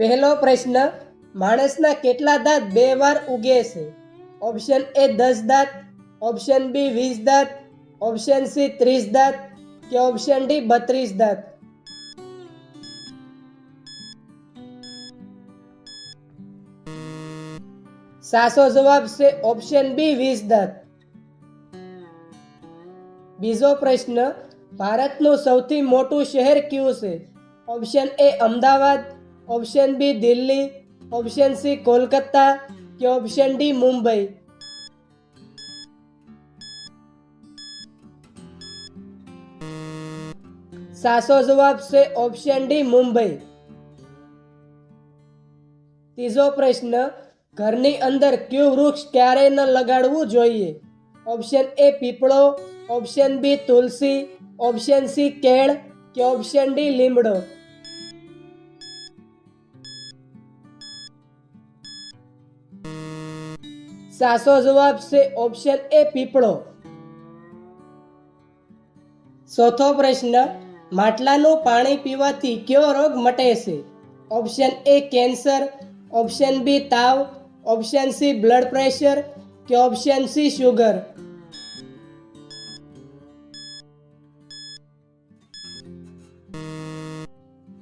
પહેલો પ્રશ્ન, માણસના કેટલા દાંત બે વાર ઉગે છે? ઓપ્શન એ દસ દાંત ઓપ્શન બી વીસ દાંત ઓપ્શન સી ત્રીસ દાંત કે ઓપ્શન ડી બત્રીસ દાંત? સાચો જવાબ છે ઓપ્શન બી વીસ દાંત. બીજો પ્રશ્ન, ભારતનું સૌથી મોટું શહેર કયું છે? Option A Ahmedabad option B Delhi option C Kolkata કે ઓપ્શન ડી મુંબઈ સાચો જવાબ છે ઓપ્શન ડી મુંબઈ ત્રીજો પ્રશ્ન ઘરની અંદર કયું વૃક્ષ ક્યારેય ન લગાડવું જોઈએ ઓપ્શન એ પીપળો ઓપ્શન બી તુલસી ઓપ્શન સી કેળ કે ઓપ્શન ડી લીમડો સાચો જવાબ છે ઓપ્શન એ પીપળો. ચોથો પ્રશ્ન, માટલાનું પાણી પીવાથી કયો રોગ મટે છે? Option A cancer. Option B તાવ. ઓપ્શન સી બ્લડ પ્રેશર કે ઓપ્શન સી શુગર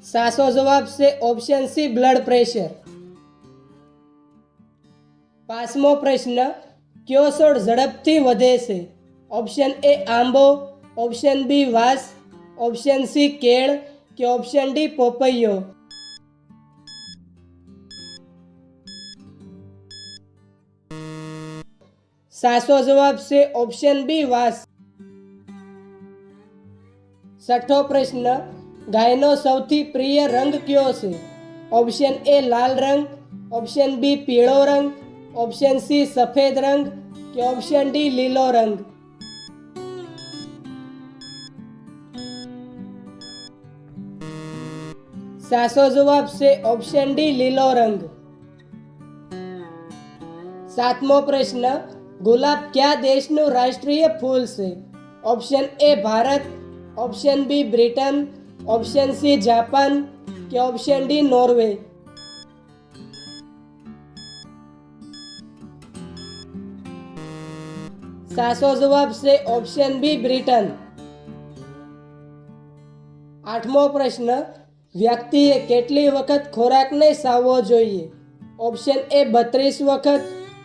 સાચો જવાબ છે ઓપ્શન સી બ્લડ પ્રેશર પાંચમો પ્રશ્ન, કયો છોડ ઝડપથી વધે છે? ઓપ્શન એ આંબો. ઓપ્શન બી વાસ. ઓપ્શન સી કેળ કે ઓપ્શન ડી પોપૈયો. સાચો જવાબ છે ઓપ્શન બી વાસ. છઠ્ઠો પ્રશ્ન, ગાયનો સૌથી પ્રિય રંગ કયો છે? ઓપ્શન એ લાલ રંગ. ઓપ્શન બી પીળો રંગ. ઓપ્શન સી સફેદ રંગ કે ઓપ્શન ડી લીલો રંગ સાચો જવાબ છે ઓપ્શન ડી લીલો રંગ સાતમો પ્રશ્ન ગુલાબ કયા દેશનું રાષ્ટ્રીય ફૂલ છે option A Bharat option B Britain option C Japan કે ઓપ્શન ડી નોર્વે સાચો જવાબ છે ઓપ્શન બી બ્રિટન આઠમો પ્રશ્ન, વ્યક્તિએ કેટલી વખત ખોરાકને સાવવો જોઈએ? ઓપ્શન એ બત્રીસ વખત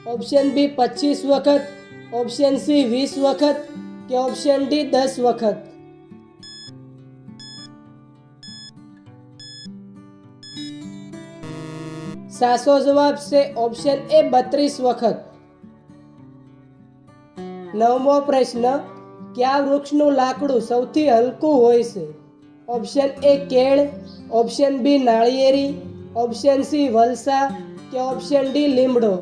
ઓપ્શન બી પચીસ વખત ઓપ્શન સી વીસ વખત કે ઓપ્શન ડી દસ વખત? સાચો જવાબ છે ઓપ્શન એ બત્રીસ વખત. નવમો પ્રશ્ન, કયા વૃક્ષનું લાકડું સૌથી હલકું હોય છે? ઓપ્શન એ કેળ, ઓપ્શન બી નાળિયેરી, ઓપ્શન સી વલસા કે ઓપ્શન ડી લીમડો.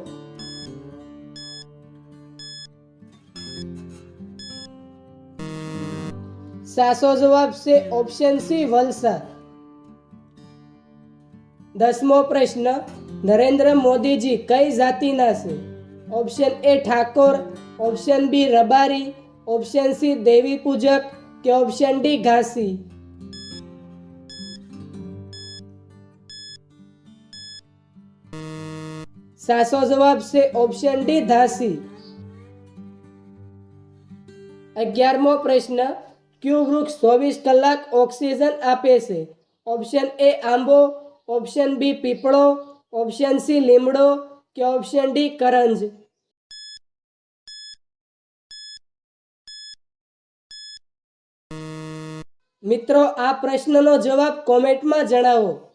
સાચો જવાબ છે ઓપ્શન સી વલસા. દસમો પ્રશ્ન, નરેન્દ્ર મોદીજી કઈ જાતિના છે? Option A Thakor option B Rabari option C Devi Pujak કે ઓપ્શન ડી ઘાસી સાચો જવાબ છે ઓપ્શન ડી ધાસી અગિયારમો પ્રશ્ન કયું વૃક્ષ ચોવીસ કલાક ઓક્સિજન આપે છે ઓપ્શન એ આંબો ઓપ્શન બી પીપળો ઓપ્શન સી લીમડો કે ઓપ્શન ડી કરંજ. મિત્રો આ પ્રશ્નનો જવાબ કોમેન્ટમાં જણાવો.